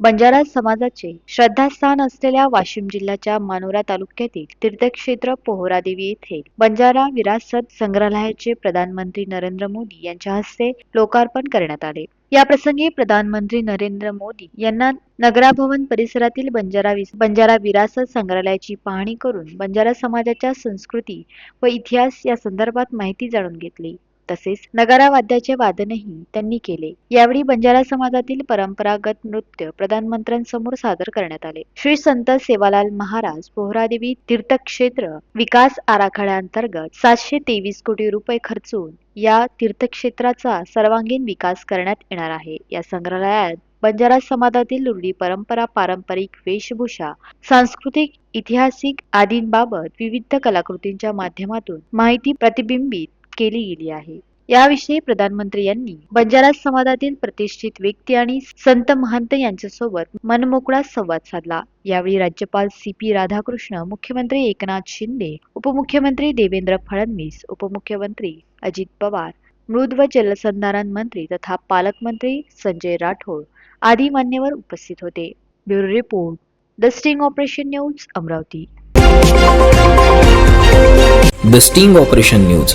बंजारा समाजाचे श्रद्धास्थान असलेल्या वाशिम जिल्ह्याच्या मानोरा तालुक्यातील तीर्थक्षेत्र पोहरादेवी येथे बंजारा विरासत संग्रहालयाचे प्रधानमंत्री नरेंद्र मोदी यांच्या हस्ते लोकार्पण करण्यात आले. या प्रसंगी प्रधानमंत्री नरेंद्र मोदी यांना नगराभवन परिसरातील बंजारा बंजारा विरासत संग्रहालयाची पाहणी करून बंजारा समाजाच्या संस्कृती व इतिहास या संदर्भात माहिती जाणून घेतली. तसेच नगारावाद्याचे वादनही त्यांनी केले. यावेळी बंजारा समाजातील परंपरागत नृत्य प्रधानमंत्र्यांसमोर सादर करण्यात आले. श्री संत सेवालाल महाराज पोहरादेवी तीर्थक्षेत्र विकास आराखड्याअंतर्गत सातशे तेवीस कोटी रुपये खर्चून या तीर्थक्षेत्राचा सर्वांगीण विकास करण्यात येणार आहे. या संग्रहालयात बंजारा समाजातील रूढी परंपरा पारंपरिक वेशभूषा सांस्कृतिक ऐतिहासिक आदींबाबत विविध कलाकृतींच्या माध्यमातून माहिती प्रतिबिंबित केली गेली आहे. याविषयी प्रधानमंत्री यांनी बंजारा समाजातील प्रतिष्ठित व्यक्ती आणि संत महंत यांच्यासोबत मनमोकळा संवाद साधला. यावेळी राज्यपाल सी पी राधाकृष्ण मुख्यमंत्री एकनाथ शिंदे उपमुख्यमंत्री देवेंद्र फडणवीस उपमुख्यमंत्री अजित पवार मृद व जलसंधारण मंत्री तथा पालकमंत्री संजय राठोड आदी मान्यवर उपस्थित होते. Bureau report the sting operation news Amravati. The sting operation news